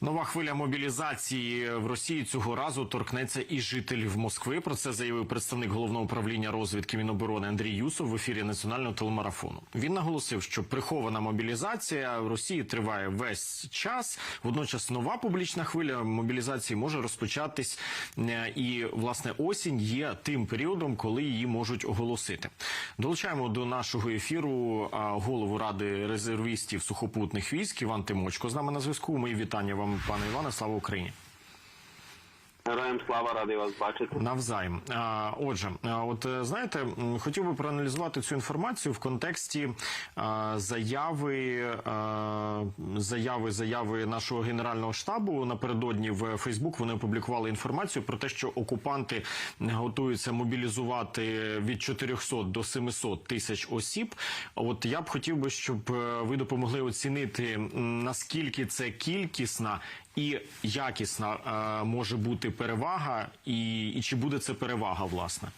Нова хвиля мобілізації в Росії цього разу торкнеться і жителів Москви. Про це заявив представник головного управління розвідки Міноборони Андрій Юсов в ефірі національного телемарафону. Він наголосив, що прихована мобілізація в Росії триває весь час. Водночас нова публічна хвиля мобілізації може розпочатись, е, і власне осінь є тим періодом, коли її можуть оголосити. Долучаємо до нашого ефіру голову ради резервістів сухопутних військ Іван Тимочко з нами на зв'язку. Мої вітання вам, пане Іване. Слава Україні. Героям слава радий вас бачити. Навзаєм. Отже, от е, знаєте, хотів би проаналізувати цю інформацію в контексті заяви, заяви, заяви нашого генерального штабу. Напередодні в Фейсбук вони опублікували інформацію про те, що окупанти готуються мобілізувати від 400 до 700 тисяч осіб. От я б хотів би, щоб е, ви допомогли оцінити наскільки це кількісна і якісна е, може бути перевага, і, і чи буде це перевага, власне?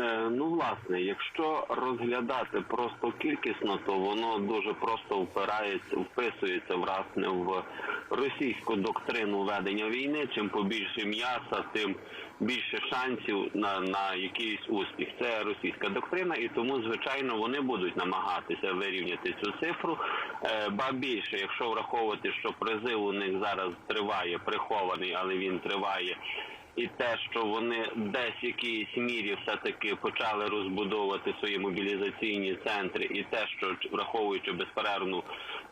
Е, ну, власне, якщо розглядати просто кількісно, то воно дуже просто впирається, вписується власне в російську доктрину ведення війни. Чим побільше м'яса, тим більше шансів на, на якийсь успіх. Це російська доктрина, і тому, звичайно, вони будуть намагатися вирівняти цю цифру. Е, ба більше, якщо враховувати, що призив у них зараз триває прихований, але він триває. І те, що вони десь в якійсь мірі все таки почали розбудовувати свої мобілізаційні центри, і те, що враховуючи безперервну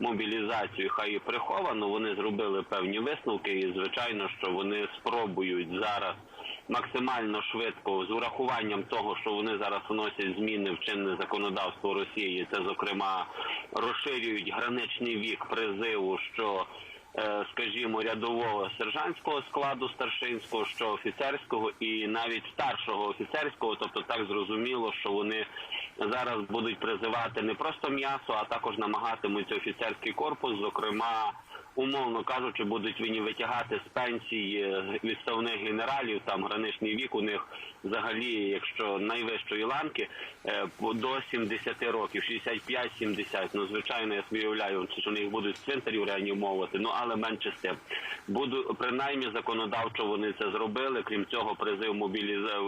мобілізацію, хай і приховано, вони зробили певні висновки, і звичайно, що вони спробують зараз максимально швидко з урахуванням того, що вони зараз вносять зміни в чинне законодавство Росії. Це зокрема розширюють граничний вік призиву, що скажімо, рядового сержантського складу старшинського, що офіцерського, і навіть старшого офіцерського, тобто так зрозуміло, що вони зараз будуть призивати не просто м'ясо, а також намагатимуться офіцерський корпус, зокрема. Умовно кажучи, будуть вони витягати з пенсії відставних генералів. Там граничний вік у них взагалі, якщо найвищої ланки, е, до 70 років, 65-70. Ну звичайно, я собі уявляю, що їх будуть цвинтарів реанімовувати. Ну але менше з тим. Буду принаймні законодавчо вони це зробили. Крім цього, призив мобіліз... е,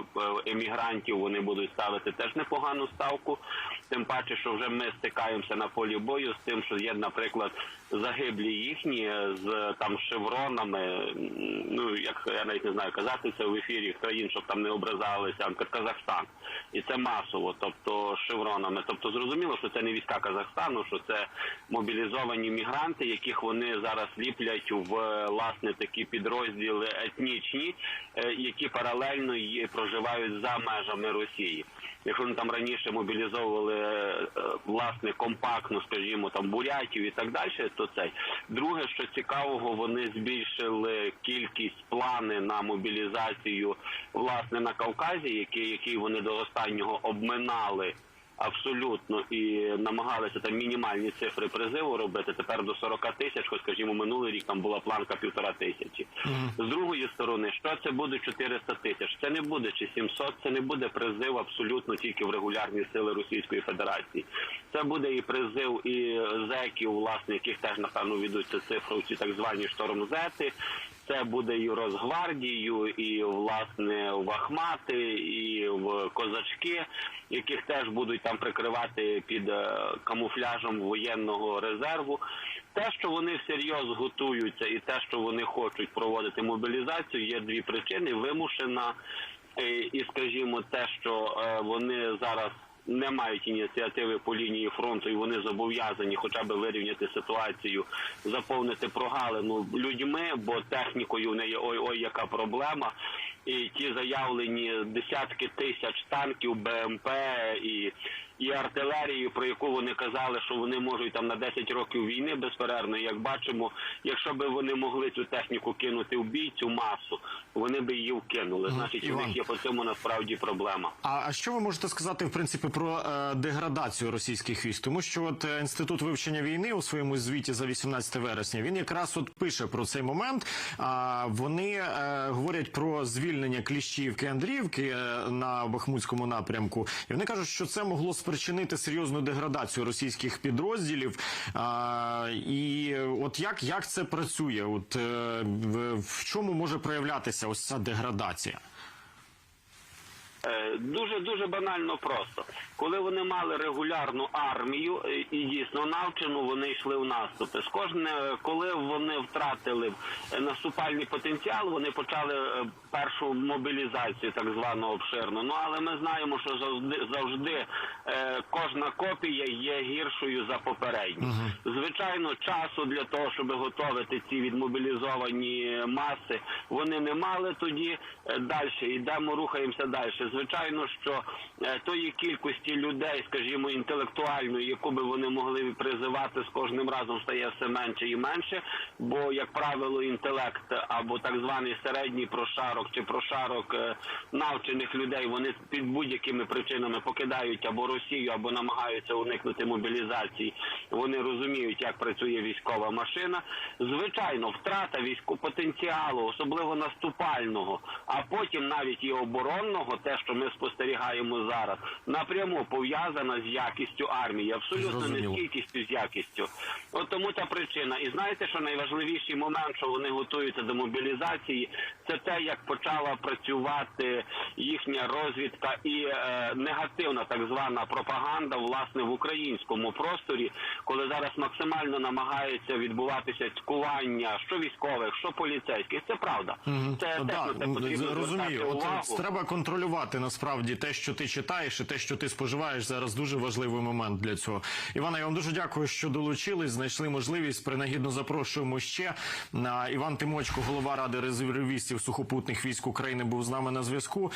емігрантів вони будуть ставити теж непогану ставку. Тим паче, що вже ми стикаємося на полі бою з тим, що є, наприклад, загиблі їхні з там шевронами. Ну як я навіть не знаю, казати це в ефірі країн, щоб там не образалися, наприклад, Казахстан, і це масово, тобто шевронами. Тобто зрозуміло, що це не війська Казахстану, що це мобілізовані мігранти, яких вони зараз ліплять в власне такі підрозділи етнічні, е, які паралельно проживають за межами Росії. Якщо вони там раніше мобілізовували е, власне компактно, скажімо, там бурятів і так далі, то це друге, що цікавого, вони збільшили кількість плани на мобілізацію власне на Кавказі, який, який вони до останнього обминали. Абсолютно і намагалися там мінімальні цифри призиву робити. Тепер до 40 тисяч, хоч скажімо, минулий рік там була планка півтора тисячі. З другої сторони, що це буде 400 тисяч? Це не буде чи 700, це не буде призив абсолютно тільки в регулярні сили Російської Федерації. Це буде і призив і зеків, власне, яких теж напевно ведуться цифри, ці так звані штормзети. Це буде і Росгвардію, і власне в Ахмати, і в козачки, яких теж будуть там прикривати під е, камуфляжем воєнного резерву. Те, що вони всерйоз готуються, і те, що вони хочуть проводити мобілізацію, є дві причини: вимушена е, і, скажімо, те, що е, вони зараз не мають ініціативи по лінії фронту, і вони зобов'язані хоча б вирівняти ситуацію, заповнити прогалину людьми, бо технікою в неї ой ой яка проблема. І ті заявлені десятки тисяч танків, БМП і, і артилерії, про яку вони казали, що вони можуть там на 10 років війни безперервно. Як бачимо, якщо б вони могли цю техніку кинути в бій, цю масу, вони б її вкинули. Значить, у них є по цьому насправді проблема. А, а що ви можете сказати в принципі про е, деградацію російських військ? Тому що от е, інститут вивчення війни у своєму звіті за 18 вересня він якраз от пише про цей момент. А вони е, говорять про звільнення Кліщівки Андріївки е, на Бахмутському напрямку, і вони кажуть, що це могло спричинити серйозну деградацію російських підрозділів. А, і от як, як це працює? От е, в, в чому може проявлятися ось ця деградація? Е, Дуже дуже банально просто. Коли вони мали регулярну армію е, і дійсно навчену, вони йшли в наступи. З кожне, коли вони втратили е, наступальний потенціал, вони почали першу мобілізацію, так звану обширну. Ну але ми знаємо, що завжди завжди кожна копія є гіршою за попередню. Звичайно, часу для того, щоб готувати ці відмобілізовані маси, вони не мали тоді. Далі йдемо, рухаємося далі. Звичайно, що е, тої кількості людей, скажімо, інтелектуальної, яку би вони могли призивати з кожним разом, стає все менше і менше. Бо, як правило, інтелект або так званий середній прошарок чи прошарок е, навчених людей, вони під будь-якими причинами покидають або Росію, або намагаються уникнути мобілізації. Вони розуміють, як працює військова машина. Звичайно, втрата військового потенціалу, особливо наступального, а потім навіть і оборонного, те, що ми спостерігаємо зараз, напряму пов'язана з якістю армії, абсолютно не Зрозуміло. з кількістю з якістю. От тому та причина. І знаєте, що найважливіший момент, що вони готуються до мобілізації, це те, як почала працювати їхня розвідка і е, негативна так звана пропаганда, власне, в українському просторі, коли зараз максимально намагається відбуватися цькування, що військових, що поліцейських. Це правда. Це теж Да, це потрібно розумію. От увагу. треба контролювати насправді те, що ти читаєш, і те, що ти споживаєш. Зараз дуже важливий момент для цього. Івана, я вам дуже дякую, що долучились, знайшли можливість. Принагідно запрошуємо ще. Іван Тимочко, голова ради резервістів сухопутних військ України, був з нами на зв'язку.